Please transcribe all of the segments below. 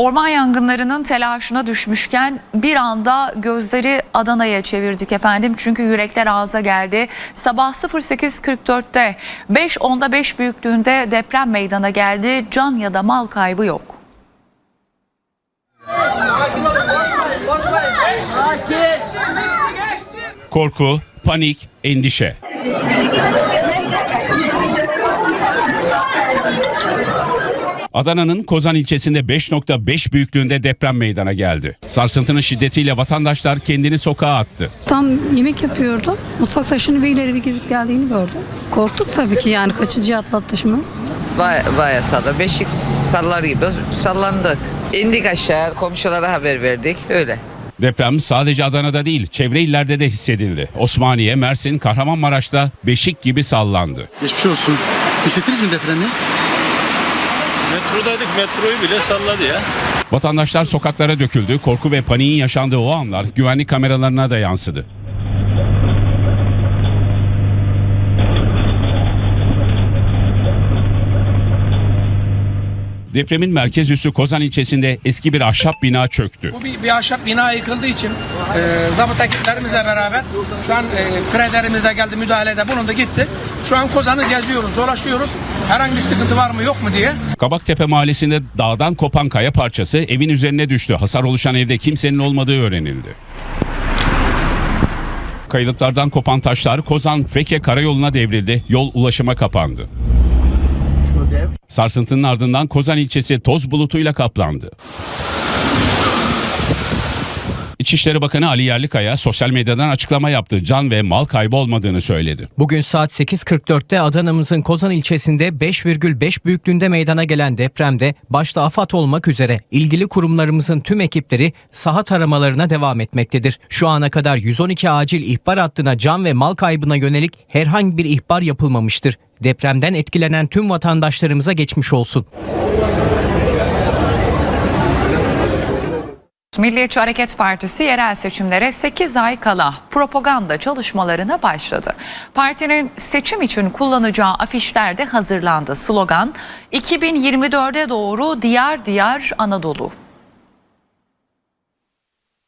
Orman yangınlarının telaşına düşmüşken bir anda gözleri Adana'ya çevirdik efendim. Çünkü yürekler ağza geldi. Sabah 08.44'te 5.10'da 5 büyüklüğünde deprem meydana geldi. Can ya da mal kaybı yok. Korku, panik, endişe. Adana'nın Kozan ilçesinde 5.5 büyüklüğünde deprem meydana geldi. Sarsıntının şiddetiyle vatandaşlar kendini sokağa attı. Tam yemek yapıyordum. Mutfak taşını birileri bir gidip geldiğini gördüm. Korktuk tabii ki yani kaçıcı atlatışımız. Baya, baya sallar. Beşik sallar gibi sallandık. İndik aşağı komşulara haber verdik öyle. Deprem sadece Adana'da değil, çevre illerde de hissedildi. Osmaniye, Mersin, Kahramanmaraş'ta beşik gibi sallandı. Geçmiş olsun. Hissettiniz mi depremi? Metrodaydık metroyu bile salladı ya. Vatandaşlar sokaklara döküldü, korku ve paniğin yaşandığı o anlar güvenlik kameralarına da yansıdı. Depremin merkez üssü Kozan ilçesinde eski bir ahşap bina çöktü. Bu bir, bir ahşap bina yıkıldığı için e, zabıt ekiplerimizle beraber şu an e, krederimiz de geldi müdahalede bulundu gitti. Şu an Kozan'ı geziyoruz, dolaşıyoruz. Herhangi bir sıkıntı var mı yok mu diye. Kabaktepe mahallesinde dağdan kopan kaya parçası evin üzerine düştü. Hasar oluşan evde kimsenin olmadığı öğrenildi. Kayalıklardan kopan taşlar Kozan Feke karayoluna devrildi. Yol ulaşıma kapandı. Sarsıntının ardından Kozan ilçesi toz bulutuyla kaplandı. İçişleri Bakanı Ali Yerlikaya sosyal medyadan açıklama yaptı. Can ve mal kaybı olmadığını söyledi. Bugün saat 8.44'te Adana'mızın Kozan ilçesinde 5,5 büyüklüğünde meydana gelen depremde başta AFAD olmak üzere ilgili kurumlarımızın tüm ekipleri saha taramalarına devam etmektedir. Şu ana kadar 112 acil ihbar hattına can ve mal kaybına yönelik herhangi bir ihbar yapılmamıştır. Depremden etkilenen tüm vatandaşlarımıza geçmiş olsun. Milliyetçi Hareket Partisi yerel seçimlere 8 ay kala propaganda çalışmalarına başladı. Partinin seçim için kullanacağı afişler de hazırlandı. Slogan 2024'e doğru diyar diyar Anadolu.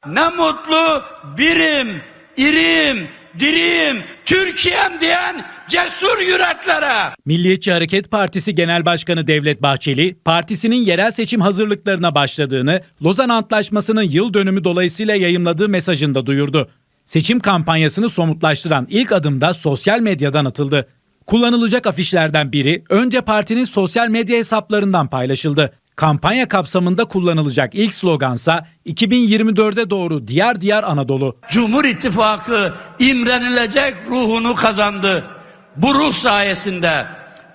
Ne mutlu birim, irim, diriyim, Türkiye'm diyen cesur yüreklere. Milliyetçi Hareket Partisi Genel Başkanı Devlet Bahçeli, partisinin yerel seçim hazırlıklarına başladığını Lozan Antlaşması'nın yıl dönümü dolayısıyla yayımladığı mesajında duyurdu. Seçim kampanyasını somutlaştıran ilk adım da sosyal medyadan atıldı. Kullanılacak afişlerden biri önce partinin sosyal medya hesaplarından paylaşıldı. Kampanya kapsamında kullanılacak ilk slogansa 2024'e doğru diyar diyar Anadolu. Cumhur İttifakı imrenilecek ruhunu kazandı. Bu ruh sayesinde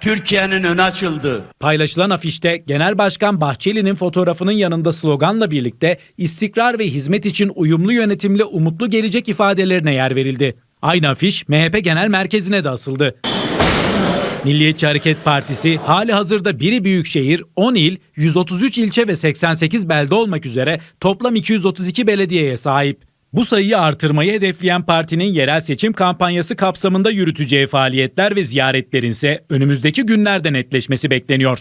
Türkiye'nin önü açıldı. Paylaşılan afişte Genel Başkan Bahçeli'nin fotoğrafının yanında sloganla birlikte istikrar ve hizmet için uyumlu yönetimle umutlu gelecek ifadelerine yer verildi. Aynı afiş MHP Genel Merkezi'ne de asıldı. Milliyetçi Hareket Partisi hali hazırda biri büyükşehir, 10 il, 133 ilçe ve 88 belde olmak üzere toplam 232 belediyeye sahip. Bu sayıyı artırmayı hedefleyen partinin yerel seçim kampanyası kapsamında yürüteceği faaliyetler ve ziyaretlerin ise önümüzdeki günlerde netleşmesi bekleniyor.